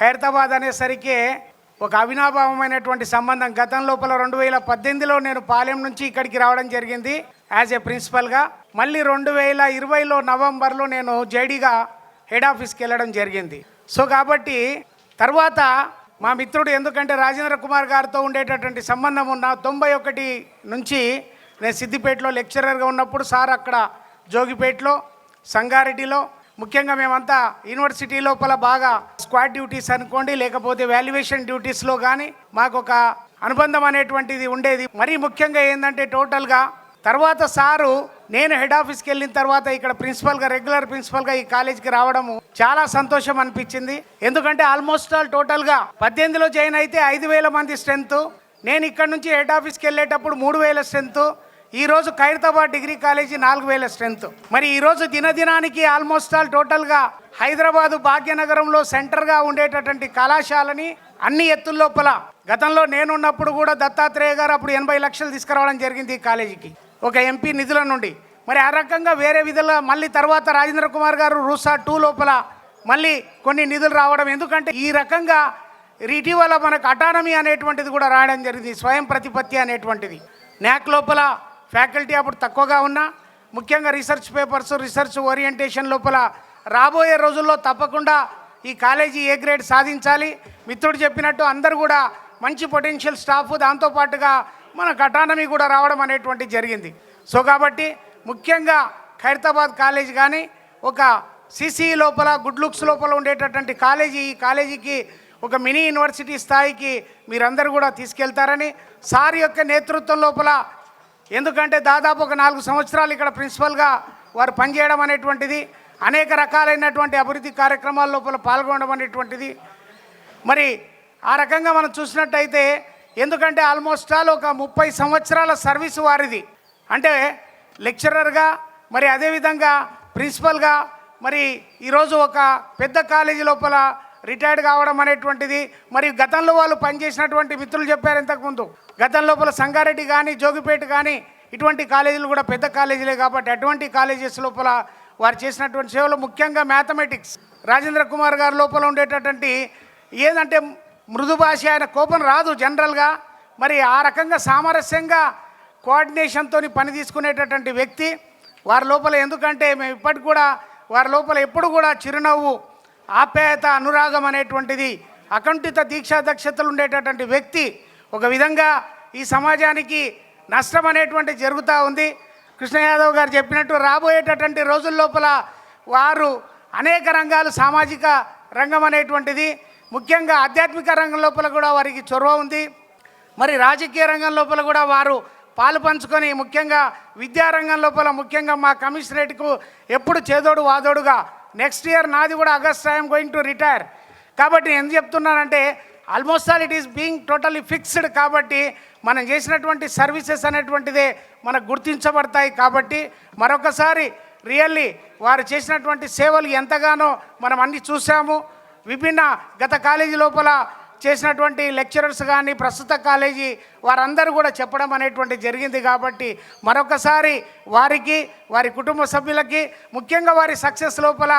ఖైరతాబాద్ అనేసరికి ఒక అవినాభావమైనటువంటి సంబంధం. గతం లోపల రెండు వేల పద్దెనిమిదిలో నేను పాలెం నుంచి ఇక్కడికి రావడం జరిగింది యాజ్ ఏ ప్రిన్సిపల్గా. మళ్ళీ రెండు వేల ఇరవైలో నవంబర్లో నేను జేడీగా హెడ్ ఆఫీస్కి వెళ్ళడం జరిగింది. సో కాబట్టి తర్వాత మా మిత్రుడు ఎందుకంటే రాజేంద్ర కుమార్ గారితో ఉండేటటువంటి సంబంధం ఉన్న తొంభై ఒకటి నుంచి నేను సిద్దిపేటలో లెక్చరర్గా ఉన్నప్పుడు సార్ అక్కడ జోగిపేటలో సంగారెడ్డిలో ముఖ్యంగా మేమంతా యూనివర్సిటీ లోపల బాగా స్క్వాడ్ డ్యూటీస్ అనుకోండి లేకపోతే వాల్యుయేషన్ డ్యూటీస్లో కానీ మాకు ఒక అనుబంధం అనేటువంటిది ఉండేది. మరీ ముఖ్యంగా ఏంటంటే టోటల్గా తర్వాత సారు నేను హెడ్ ఆఫీస్కి వెళ్ళిన తర్వాత ఇక్కడ ప్రిన్సిపల్గా రెగ్యులర్ ప్రిన్సిపల్గా ఈ కాలేజీకి రావడము చాలా సంతోషం అనిపించింది. ఎందుకంటే ఆల్మోస్ట్ ఆల్ టోటల్గా పద్దెనిమిదిలో జాయిన్ అయితే ఐదు వేల మంది స్ట్రెంత్ నేను ఇక్కడ నుంచి హెడ్ ఆఫీస్కి వెళ్ళేటప్పుడు మూడు వేల స్ట్రెంత్ ఈరోజు ఖైరతాబాద్ డిగ్రీ కాలేజీ నాలుగు వేల స్ట్రెంత్ మరి ఈరోజు దినదినానికి ఆల్మోస్ట్ ఆల్ టోటల్గా హైదరాబాదు భాగ్యనగరంలో సెంటర్గా ఉండేటటువంటి కళాశాలని అన్ని ఎత్తుల లోపల. గతంలో నేనున్నప్పుడు కూడా దత్తాత్రేయ గారు అప్పుడు ఎనభై లక్షలు తీసుకురావడం జరిగింది ఈ కాలేజీకి. ఒక ఎంపీ నిధుల నుండి. మరి ఆ రకంగా వేరే విధంగా మళ్ళీ తర్వాత రాజేంద్ర కుమార్ గారు రూసా టూ లోపల మళ్ళీ కొన్ని నిధులు రావడం. ఎందుకంటే ఈ రకంగా ఇటీవల మనకు అటానమీ అనేటువంటిది కూడా రాయడం జరిగింది. స్వయం ప్రతిపత్తి అనేటువంటిది. న్యాక్ లోపల ఫ్యాకల్టీ అప్పుడు తక్కువగా ఉన్నా ముఖ్యంగా రీసెర్చ్ పేపర్స్ రీసెర్చ్ ఓరియంటేషన్ లోపల రాబోయే రోజుల్లో తప్పకుండా ఈ కాలేజీ ఏ గ్రేడ్ సాధించాలి? మిత్రుడు చెప్పినట్టు అందరూ కూడా మంచి పొటెన్షియల్ స్టాఫ్ దాంతోపాటుగా మనకు అటానమీ కూడా రావడం అనేటువంటి జరిగింది. సో కాబట్టి ముఖ్యంగా ఖైరతాబాద్ కాలేజ్ కానీ ఒక సిసి లోపల గుడ్ లుక్స్ లోపల ఉండేటటువంటి కాలేజీ ఈ కాలేజీకి ఒక మినీ యూనివర్సిటీ స్థాయికి మీరందరూ కూడా తీసుకెళ్తారని సార్ యొక్క నేతృత్వం లోపల ఎందుకంటే దాదాపు ఒక నాలుగు సంవత్సరాలు ఇక్కడ ప్రిన్సిపల్గా వారు పనిచేయడం అనేటువంటిది అనేక రకాలైనటువంటి అభివృద్ధి కార్యక్రమాల లోపల పాల్గొనడం అనేటువంటిది. మరి ఆ రకంగా మనం చూసినట్టయితే ఎందుకంటే ఆల్మోస్ట్ ఆల్ ఒక ముప్పై సంవత్సరాల సర్వీస్ వారిది. అంటే లెక్చరర్గా మరి అదేవిధంగా ప్రిన్సిపల్గా మరి ఈరోజు ఒక పెద్ద కాలేజీ లోపల రిటైర్డ్ కావడం అనేటువంటిది మరి గతంలో వాళ్ళు పనిచేసినటువంటి మిత్రులు చెప్పారు ఇంతకుముందు. గతం లోపల సంగారెడ్డి కానీ జోగిపేట కానీ ఇటువంటి కాలేజీలు కూడా పెద్ద కాలేజీలే కాబట్టి అటువంటి కాలేజెస్ లోపల వారు చేసినటువంటి సేవలు ముఖ్యంగా మ్యాథమెటిక్స్. రాజేంద్ర కుమార్ గారి లోపల ఉండేటటువంటి ఏదంటే మృదు భాష ఆయన కోపం రాదు జనరల్గా. మరి ఆ రకంగా సామరస్యంగా కోఆర్డినేషన్తో పని తీసుకునేటటువంటి వ్యక్తి. వారి లోపల ఎందుకంటే మేము ఇప్పటికి కూడా వారి లోపల ఎప్పుడు కూడా చిరునవ్వు ఆప్యాయత అనురాగం అనేటువంటిది అకంఠిత దీక్షా దక్షతలు ఉండేటటువంటి వ్యక్తి. ఒక విధంగా ఈ సమాజానికి నష్టం అనేటువంటి జరుగుతూ ఉంది. కృష్ణ యాదవ్ గారు చెప్పినట్టు రాబోయేటటువంటి రోజుల లోపల వారు అనేక రంగాలు సామాజిక రంగం అనేటువంటిది ముఖ్యంగా ఆధ్యాత్మిక రంగం లోపల కూడా వారికి చొరవ ఉంది. మరి రాజకీయ రంగం లోపల కూడా వారు పాలు పంచుకొని ముఖ్యంగా విద్యారంగం లోపల ముఖ్యంగా మా కమిషనరేట్కు ఎప్పుడు చేదోడు వాదోడుగా నెక్స్ట్ ఇయర్ నాది కూడా August I'm going to retire. కాబట్టి నేను చెప్తున్నానంటే almost all it is being totally fixed కాబట్టి మనం చేసినటువంటి సర్వీసెస్ అనేటువంటిదే మనకు గుర్తించబడతాయి కాబట్టి మరొకసారి రియల్లీ వారు చేసినటువంటి సేవలు ఎంతగానో మనం అన్ని చూసాము విభిన్న గత కాలేజీ లోపల చేసినటువంటి లెక్చరర్స్ కానీ ప్రస్తుత కాలేజీ వారందరూ కూడా చెప్పడం అనేటువంటి జరిగింది కాబట్టి మరొకసారి వారికి వారి కుటుంబ సభ్యులకి ముఖ్యంగా వారి సక్సెస్ లోపల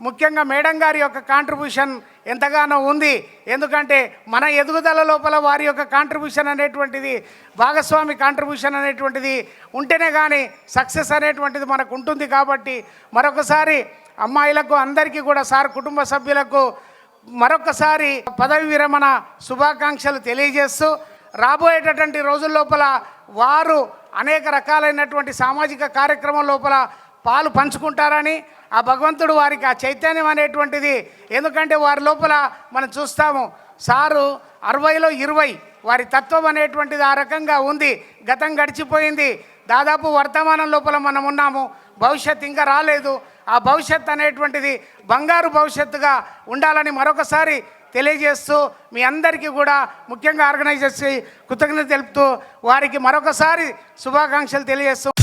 ముఖ్యంగా మేడం గారి యొక్క కాంట్రిబ్యూషన్ ఎంతగానో ఉంది. ఎందుకంటే మన ఎదుగుదల లోపల వారి యొక్క కాంట్రిబ్యూషన్ అనేటువంటిది భాగస్వామి కాంట్రిబ్యూషన్ అనేటువంటిది ఉంటేనే కానీ సక్సెస్ అనేటువంటిది మనకు ఉంటుంది కాబట్టి మరొకసారి అమ్మాయిలకు అందరికీ కూడా సార్ కుటుంబ సభ్యులకు మరొకసారి పదవి విరమణ శుభాకాంక్షలు తెలియజేస్తూ రాబోయేటటువంటి రోజుల లోపల వారు అనేక రకాలైనటువంటి సామాజిక కార్యక్రమం లోపల పాలు పంచుకుంటారని ఆ భగవంతుడు వారికి ఆ చైతన్యం అనేటువంటిది. ఎందుకంటే వారి లోపల మనం చూస్తాము సారు అరవైలో ఇరవై వారి తత్వం అనేటువంటిది ఆ రకంగా ఉంది గతం గడిచిపోయింది. దాదాపు వర్తమానం లోపల మనం ఉన్నాము భవిష్యత్ ఇంకా రాలేదు. ఆ భవిష్యత్ అనేటువంటిది బంగారు భవిష్యత్తుగా ఉండాలని మరొకసారి తెలియజేస్తూ మీ అందరికీ కూడా ముఖ్యంగా ఆర్గనైజ్ చేసి కృతజ్ఞత తెలుపుతూ వారికి మరొకసారి శుభాకాంక్షలు తెలియజేస్తూ